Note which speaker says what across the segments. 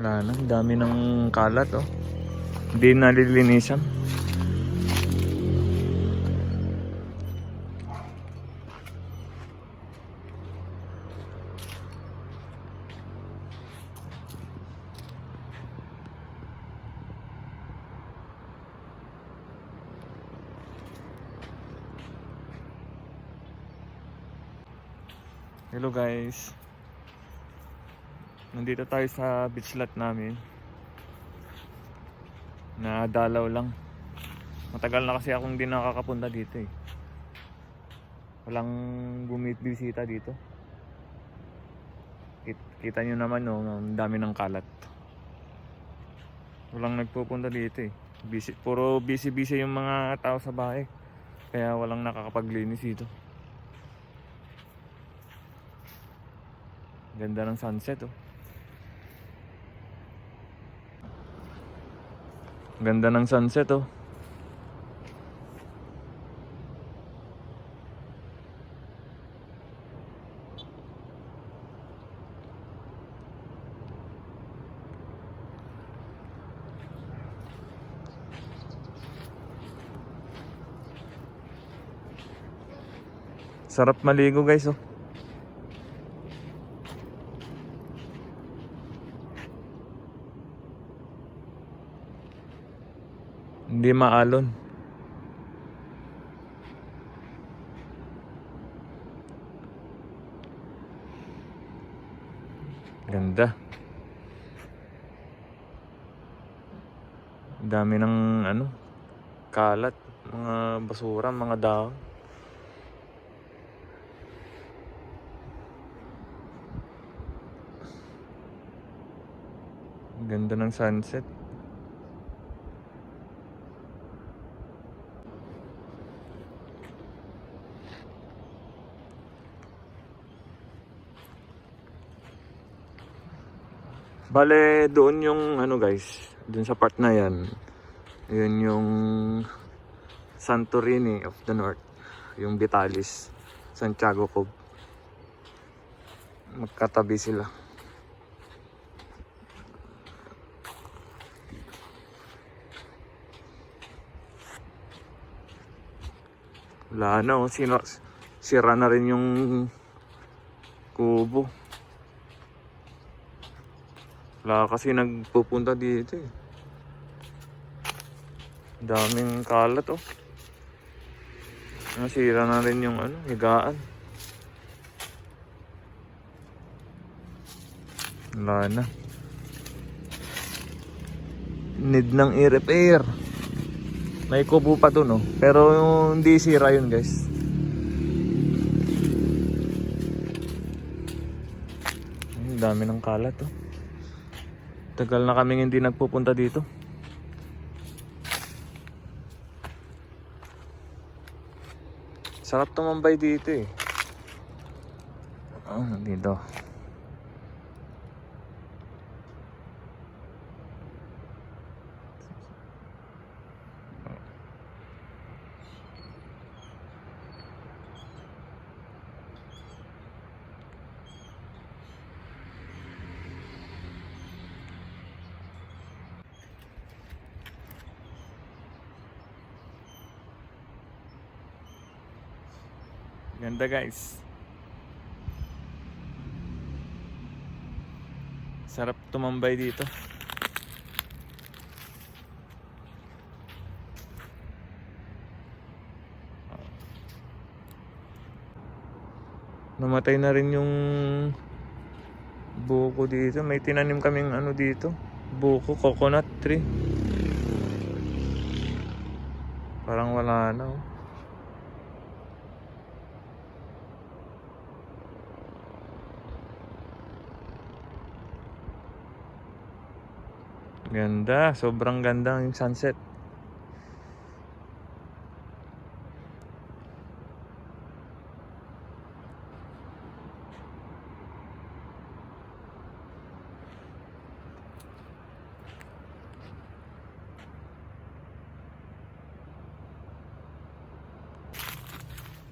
Speaker 1: Na, ang dami ng kalat oh. Hindi nalilinisan. Hello guys. Nandito tayo sa beach lot namin. Nadalaw lang. Matagal na kasi akong di nakakapunta dito eh. Walang bumibisita dito. Kit- Kita nyo naman no, ang dami ng kalat. Walang nagpupunta dito eh. Busy, puro busy-busy yung mga tao sa bahay. Kaya walang nakakapaglinis dito. Ganda ng sunset oh. Ganda ng sunset oh. Sarap maligo guys oh. Hindi maalon. Ganda. Dami ng ano, kalat, mga basura, mga dahon. Ganda ng sunset. Bale, doon yung ano guys, doon sa part na yan, yun yung Santorini of the North, yung Vitalis, Santiago Cove. Magkatabi sila. Wala na, oh. Sino, sira na rin yung kubo. Wala kasi nagpupunta dito eh. Daming kalat oh. Nasira na rin yung ano, higaan. Wala na. Need ng i-repair. May kubo pa dun oh. Pero yung hindi sira yun guys. Ang dami ng kalat oh. Tagal na kaming hindi nagpupunta dito. Sarap tumambay dito eh. Oh, dito. Ganda guys. Sarap tumambay dito. Namatay na rin yung buko dito. May tinanim kaming ano dito. Buko, coconut tree. Parang wala na oh. Ganda, sobrang ganda yung sunset.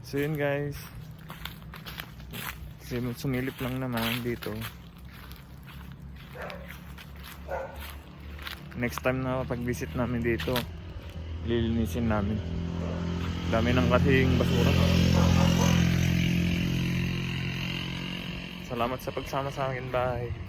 Speaker 1: So yun guys. Sumilip lang naman dito. Next time na pag-visit namin dito, lilinisin namin. Dami ng kasing basura. Salamat sa pagsama sa akin. Bye.